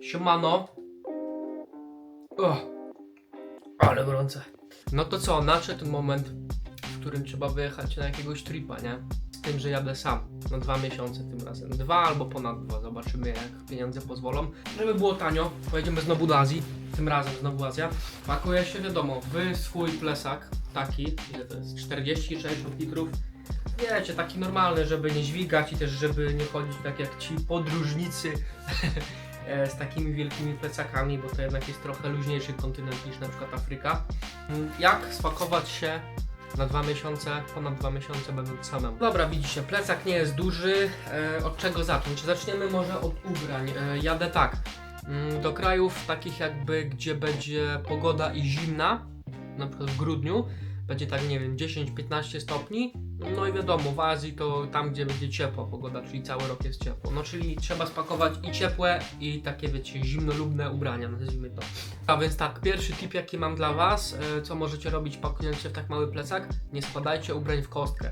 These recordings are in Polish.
Siemano. O, ale gorące. No to co, nadszedł moment, w którym trzeba wyjechać na jakiegoś tripa, nie? Z tym, że jadę sam. Na dwa miesiące tym razem. Dwa albo ponad dwa. Zobaczymy, jak pieniądze pozwolą. Żeby było tanio, pojedziemy znowu do Azji. Tym razem znowu Azja. Pakuje się, wiadomo, w swój plesak. Taki, ile to jest? 46 litrów. Wiecie, taki normalny, żeby nie dźwigać i też żeby nie chodzić tak jak ci podróżnicy z takimi wielkimi plecakami, bo to jednak jest trochę luźniejszy kontynent niż na przykład Afryka. Mm, Jak spakować się na dwa miesiące, ponad dwa miesiące będąc samemu. Dobra, widzicie, plecak nie jest duży. E, od czego zacząć? Zaczniemy może od ubrań. E, jadę tak. mm, Do krajów takich jakby, gdzie będzie pogoda i zimna, na przykład w grudniu, będzie tak, nie wiem, 10-15 stopni. No i wiadomo, w Azji to tam, gdzie będzie ciepła pogoda, czyli cały rok jest ciepło. No czyli trzeba spakować i ciepłe, i takie, wiecie, zimnolubne ubrania, nazwijmy to. A więc tak, pierwszy tip, jaki mam dla Was, e, co możecie robić pakując się w tak mały plecak, nie składajcie ubrań w kostkę.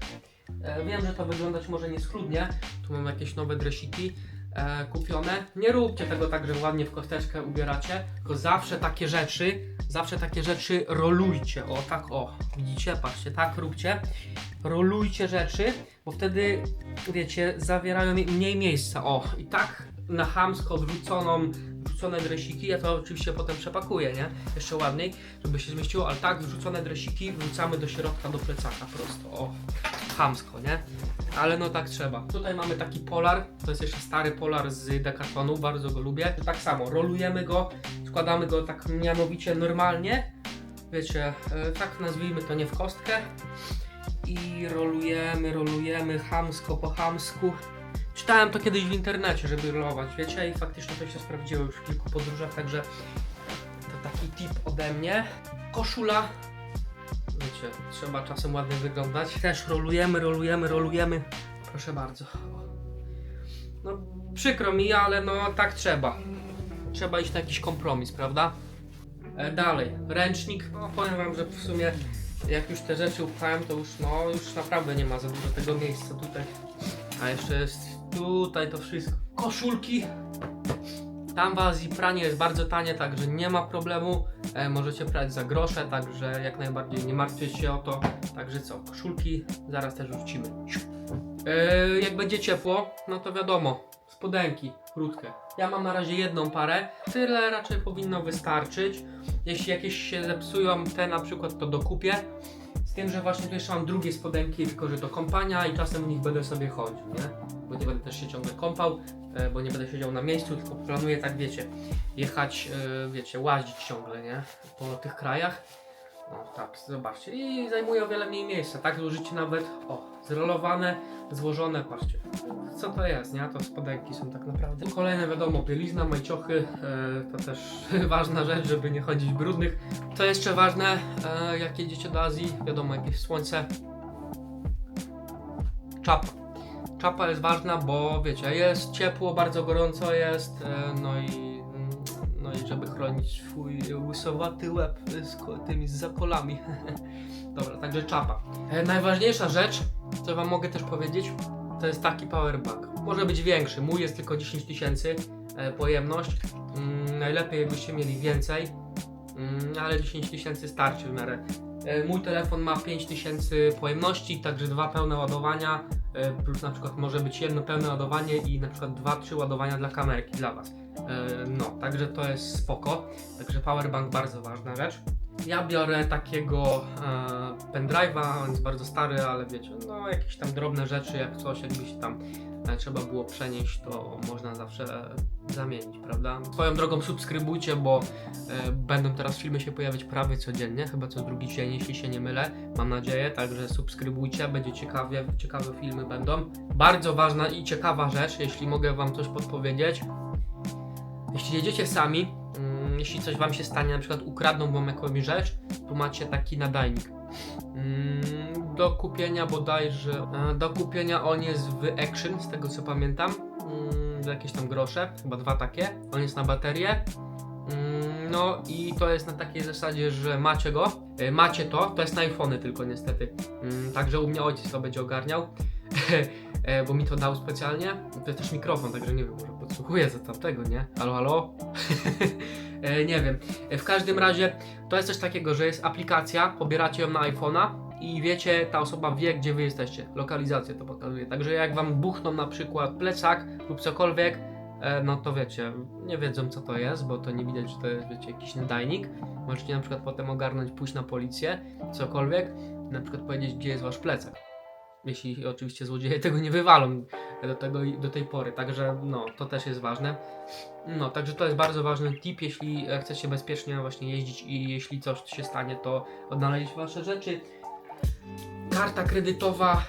E, Wiem, że to wyglądać może nieschludnie, tu mam jakieś nowe dresiki e, kupione. Nie róbcie tego tak, że ładnie w kosteczkę ubieracie, tylko zawsze takie rzeczy, zawsze takie rzeczy rolujcie. O, tak, o, widzicie, patrzcie, tak róbcie. Rolujcie rzeczy, bo wtedy, wiecie, zawierają mniej miejsca. O, i tak na chamsko wrzuconą, wrzucone dresiki, ja to oczywiście potem przepakuję, nie? Jeszcze ładniej, żeby się zmieściło, ale tak wrzucone dresiki wrzucamy do środka, do plecaka prosto. O, chamsko, nie? Ale no tak trzeba. Tutaj mamy taki polar, to jest jeszcze stary polar z Decathlonu, bardzo go lubię. Tak samo, rolujemy go, składamy go tak mianowicie normalnie, wiecie, e, tak nazwijmy to nie w kostkę i rolujemy, rolujemy chamsko po chamsku. Czytałem to kiedyś w internecie, żeby rolować, wiecie, i faktycznie to się sprawdziło już w kilku podróżach, także to taki tip ode mnie. Koszula, wiecie, trzeba czasem ładnie wyglądać. Też rolujemy, rolujemy, rolujemy. Proszę bardzo. No, przykro mi, ale no tak trzeba. Trzeba iść na jakiś kompromis, prawda? E, dalej, ręcznik. No, powiem wam, że w sumie jak już te rzeczy upchałem, to już no już naprawdę nie ma za dużo tego miejsca tutaj. A jeszcze jest tutaj to wszystko. Koszulki. Tam w Azji pranie jest bardzo tanie, także nie ma problemu. E, możecie prać za grosze, także jak najbardziej nie martwcie się o to. Także co, koszulki zaraz też wrzucimy. E, jak będzie ciepło, no to wiadomo, spodenki krótkie. Ja mam na razie jedną parę, tyle raczej powinno wystarczyć. Jeśli jakieś się zepsują, te na przykład to dokupię. Z tym, że właśnie tu jeszcze mam drugie spodenki, tylko że to kompania i czasem w nich będę sobie chodził, nie? Bo nie będę też się ciągle kąpał, e, bo nie będę siedział na miejscu, tylko planuję tak, wiecie, jechać, e, wiecie, łazić ciągle, nie? Po tych krajach. O, tak, zobaczcie. I zajmuje o wiele mniej miejsca, tak? Złożycie nawet, o, zrolowane, złożone, patrzcie. Co to jest, nie? To spodenki są tak naprawdę. Kolejne, wiadomo, bielizna, majciochy, e, to też ważna rzecz, żeby nie chodzić brudnych. Co jeszcze ważne, jak jedziecie do Azji, wiadomo, jakieś słońce. Czapa. Czapa jest ważna, bo wiecie, jest ciepło, bardzo gorąco jest, e, no i mm, no i żeby chronić swój łysowaty łeb z tymi zakolami. Dobra, także czapa. E, najważniejsza rzecz, co wam mogę też powiedzieć, to jest taki powerbank. Może być większy, mój jest tylko 10 tysięcy e, pojemność. Mm, najlepiej jakbyście mieli więcej, mm, ale 10 tysięcy starczy w miarę. Mój telefon ma 5000 pojemności, także dwa pełne ładowania, plus na przykład może być jedno pełne ładowanie i na przykład dwa, trzy ładowania dla kamerki, dla Was. E, No, także to jest spoko. Także powerbank bardzo ważna rzecz. Ja biorę takiego e, pendrive'a, on jest bardzo stary, ale wiecie, no jakieś tam drobne rzeczy, jak coś, jakby się tam e, trzeba było przenieść, to można zawsze e, zamienić, prawda? Swoją drogą subskrybujcie, bo e, będą teraz filmy się pojawiać prawie codziennie, chyba co drugi dzień, jeśli się nie mylę, mam nadzieję, także subskrybujcie, będzie ciekawie, ciekawe filmy będą. Bardzo ważna i ciekawa rzecz, jeśli mogę Wam coś podpowiedzieć, jeśli jedziecie sami, mm, jeśli coś wam się stanie, na przykład ukradną wam jakąś rzecz, to macie taki nadajnik. Mm, do kupienia bodajże, e, do kupienia on jest w Action, z tego co pamiętam, mm, za jakieś tam grosze, chyba dwa takie, on jest na baterię. Mm, No i to jest na takiej zasadzie, że macie go, e, macie to, to jest na iPhony tylko niestety, także u mnie ojciec to będzie ogarniał, bo mi to dał specjalnie, to jest też mikrofon, także nie wiem, może podsłuchuje za tamtego, nie? Halo, halo? e, nie wiem. E, w każdym razie to jest coś takiego, że jest aplikacja, pobieracie ją na iPhone'a i wiecie, ta osoba wie, gdzie wy jesteście. Lokalizację to pokazuje. Także jak wam buchną na przykład plecak lub cokolwiek, e, no to wiecie, nie wiedzą co to jest, bo to nie widać, że to jest, wiecie, jakiś nadajnik. Możecie na przykład potem ogarnąć, pójść na policję, cokolwiek, na przykład powiedzieć, gdzie jest wasz plecak. Jeśli oczywiście złodzieje tego nie wywalą do, tego, do tej pory, także no, to też jest ważne. No, także to jest bardzo ważny tip, jeśli chcecie bezpiecznie właśnie jeździć i jeśli coś się stanie, to odnaleźć wasze rzeczy. Karta kredytowa,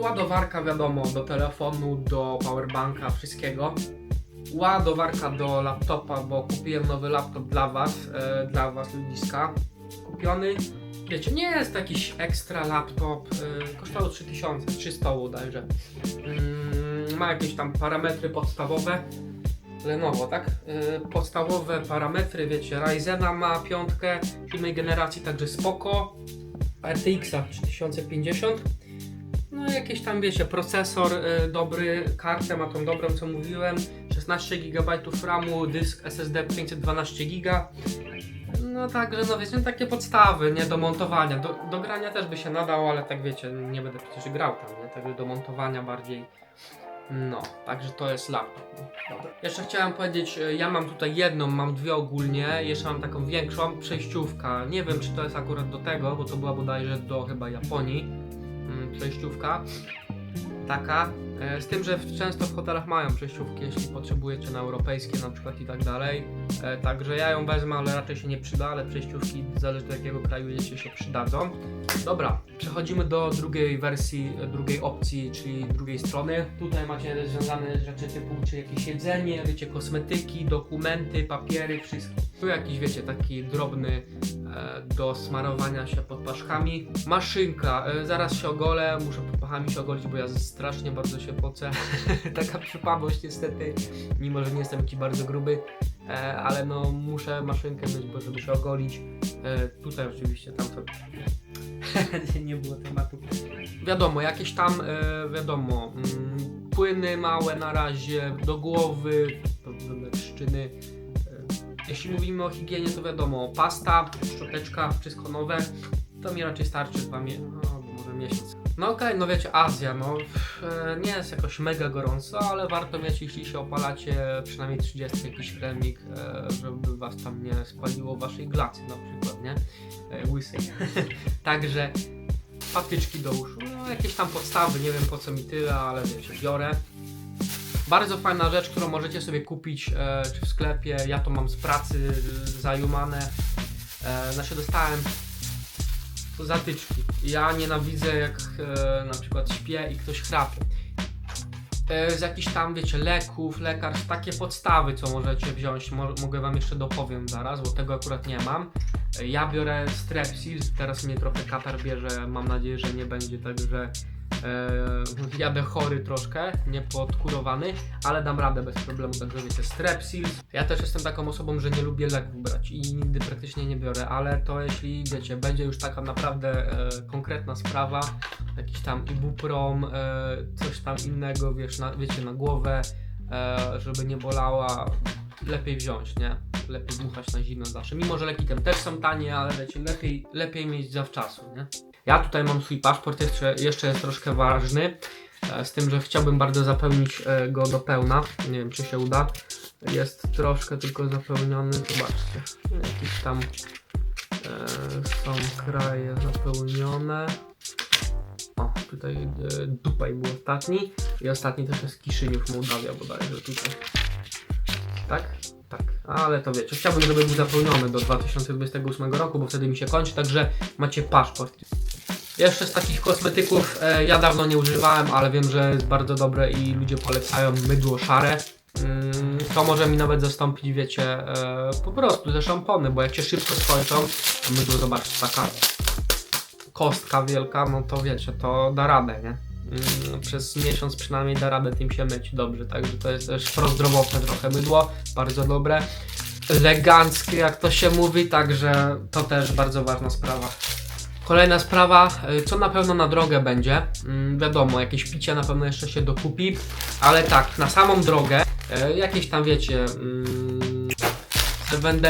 ładowarka wiadomo, do telefonu, do powerbanka, wszystkiego. Ładowarka do laptopa, bo kupiłem nowy laptop dla was, e, dla was ludziska. Kupiony. Wiecie, nie jest jakiś ekstra laptop, e, kosztował 3000, 300 bodajże. Mm, ma jakieś tam parametry podstawowe. Lenovo, tak? E, podstawowe parametry, wiecie, Ryzena ma piątkę siódmej generacji, także spoko. RTX-a 3050. No jakieś tam wiecie, procesor y, dobry, kartę ma tą dobrą co mówiłem, 16 GB RAMu, dysk SSD 512 GB. No także no wiecie, no, takie podstawy, nie do montowania. Do, do grania też by się nadał, ale tak wiecie, nie będę przecież grał tam, nie? Także do montowania bardziej. No, także to jest laptop. Dobra. Jeszcze chciałem powiedzieć, y, ja mam tutaj jedną, mam dwie ogólnie, jeszcze mam taką większą, przejściówka. Nie wiem, czy to jest akurat do tego, bo to była bodajże do chyba Japonii. Mm, przejściówka. Taka. E, Z tym, że często w hotelach mają przejściówki, jeśli potrzebujecie na europejskie na przykład i tak dalej. E, Także ja ją wezmę, ale raczej się nie przyda, ale przejściówki zależy do jakiego kraju jedziecie się przydadzą. Dobra, przechodzimy do drugiej wersji, e, drugiej opcji, czyli drugiej strony. Tutaj macie związane rzeczy typu czy jakieś jedzenie, wiecie, kosmetyki, dokumenty, papiery, wszystko. Tu jakiś, wiecie, taki drobny do smarowania się pod paszkami. Maszynka, e, zaraz się ogolę, muszę pod pachami się ogolić, bo ja strasznie bardzo się pocę. Taka przypadłość niestety, mimo że nie jestem jakiś bardzo gruby, e, ale no muszę maszynkę mieć, bo żeby się ogolić. E, tutaj oczywiście tam to nie było tematu. Wiadomo, jakieś tam, e, wiadomo, mm, płyny małe na razie, do głowy, pewne szczyny. Jeśli mówimy o higienie, to wiadomo, pasta, szczoteczka, wszystko nowe, to mi raczej starczy dwa mie- no, może miesiąc. No okej, no wiecie, Azja, no e, nie jest jakoś mega gorąco, ale warto mieć, jeśli się opalacie, przynajmniej 30 jakiś kremik, e, żeby was tam nie spaliło waszej glacy na przykład, nie? E, łysej. Także patyczki do uszu, no jakieś tam podstawy, nie wiem po co mi tyle, ale wiecie, biorę. Bardzo fajna rzecz, którą możecie sobie kupić e, czy w sklepie, ja to mam z pracy zajumane. E, znaczy dostałem zatyczki. Ja nienawidzę jak e, na przykład śpię i ktoś chrapie. Z jakichś tam, wiecie, leków, lekarstw, takie podstawy, co możecie wziąć. Mo mogę wam jeszcze dopowiem zaraz, bo tego akurat nie mam. Ja biorę Strepsils, teraz mnie trochę katar bierze, mam nadzieję, że nie będzie tak, że jadę chory troszkę, nie podkurowany, ale dam radę bez problemu, także wiecie, Strepsils. Ja też jestem taką osobą, że nie lubię leków brać i nigdy praktycznie nie biorę, ale to jeśli, wiecie, będzie już taka naprawdę e, konkretna sprawa, jakiś tam ibuprom, e, coś tam innego, wiesz, na, wiecie, na głowę, e, żeby nie bolała, lepiej wziąć, nie? Lepiej dmuchać na zimno zawsze. Mimo, że leki tam też są tanie, ale wiecie, lepiej, lepiej mieć zawczasu, nie? Ja tutaj mam swój paszport, jeszcze, jeszcze jest troszkę ważny, e, z tym, że chciałbym bardzo zapełnić e, go do pełna. Nie wiem, czy się uda. Jest troszkę tylko zapełniony, zobaczcie. Jakieś tam e, są kraje zapełnione. O, tutaj e, Dubaj był ostatni i ostatni też jest Kiszyniów, Mołdawia bodajże tutaj. Tak? Tak, ale to wiecie, chciałbym, żeby był zapełniony do 2028 roku, bo wtedy mi się kończy, także macie paszport. Jeszcze z takich kosmetyków e, ja dawno nie używałem, ale wiem, że jest bardzo dobre i ludzie polecają mydło szare. Mm, to może mi nawet zastąpić, wiecie, e, po prostu te szampony, bo jak się szybko skończą, to mydło zobaczcie, taka kostka wielka, no to wiecie, to da radę, nie? Mm, Przez miesiąc przynajmniej da radę tym się myć dobrze, także to jest też prozdrowotne trochę mydło, bardzo dobre. Eleganckie, jak to się mówi, także to też bardzo ważna sprawa. Kolejna sprawa, y, co na pewno na drogę będzie. Mm, Wiadomo, jakieś picie na pewno jeszcze się dokupi, ale tak, na samą drogę E, jakieś tam wiecie, mm, Seven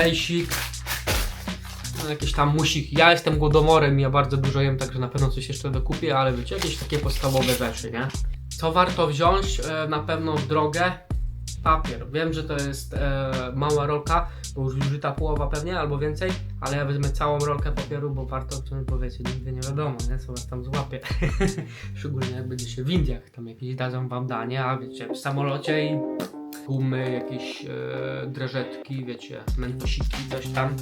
no, jakiś tam musik. Ja jestem głodomorem ja bardzo dużo jem, także na pewno coś jeszcze dokupię, ale wiecie, jakieś takie podstawowe rzeczy, nie? Co warto wziąć e, na pewno w drogę? Papier. Wiem, że to jest e, mała rolka, bo już użyta połowa pewnie, albo więcej, ale ja wezmę całą rolkę papieru, bo warto w tym powiecie, nigdy nie wiadomo, nie? co was tam złapie. Szczególnie jak będziecie w Indiach, tam jakieś dadzą wam danie, a wiecie, w samolocie i gumy, jakieś e, dreżetki, wiecie, mentusiki, coś tam.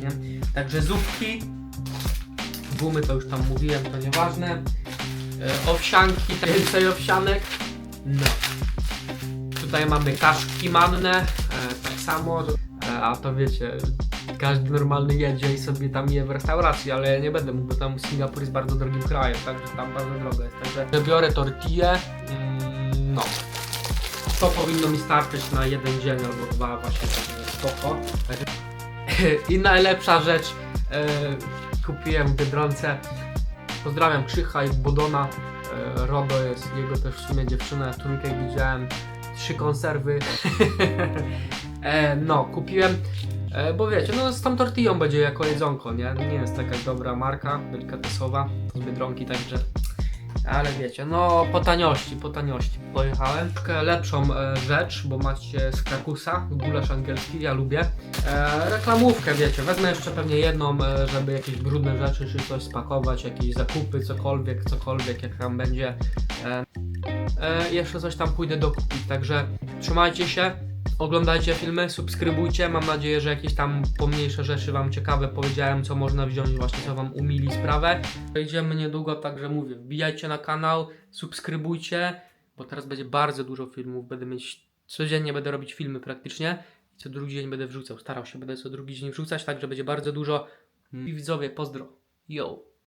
Nie? Także zupki, gumy to już tam mówiłem, to nieważne. E, owsianki, więcej owsianek. No. Tutaj mamy kaszki manne, e, tak samo, a to wiecie, każdy normalny jedzie i sobie tam je w restauracji, ale ja nie będę mógł, bo tam Singapur jest bardzo drogim krajem, także tam bardzo drogo jest. Także tortillę, mm, no. To powinno mi starczyć na jeden dzień albo dwa właśnie, spoko. I najlepsza rzecz, e, kupiłem w Biedronce, pozdrawiam Krzycha i Bodona, e, Rodo jest jego też w sumie dziewczyna, trójkę widziałem, trzy konserwy. e, no, kupiłem, e, bo wiecie, no z tą tortillą będzie jako jedzonko, nie? Nie jest taka dobra marka, delikatesowa z Biedronki, także... Ale wiecie, no po taniości, po taniości pojechałem. Troszkę lepszą e, rzecz, bo macie z Krakusa, gulasz angielski, ja lubię. E, reklamówkę, wiecie, wezmę jeszcze pewnie jedną, e, żeby jakieś brudne rzeczy czy coś spakować, jakieś zakupy, cokolwiek, cokolwiek, jak tam będzie. E, e, jeszcze coś tam pójdę dokupić, także trzymajcie się, oglądajcie filmy, subskrybujcie, mam nadzieję, że jakieś tam pomniejsze rzeczy Wam ciekawe powiedziałem, co można wziąć właśnie, co Wam umili sprawę. Przejdziemy niedługo, także mówię, wbijajcie na kanał, subskrybujcie, bo teraz będzie bardzo dużo filmów, będę mieć, codziennie będę robić filmy praktycznie, co drugi dzień będę wrzucał, starał się, będę co drugi dzień wrzucać, także będzie bardzo dużo. I widzowie, pozdro, yo!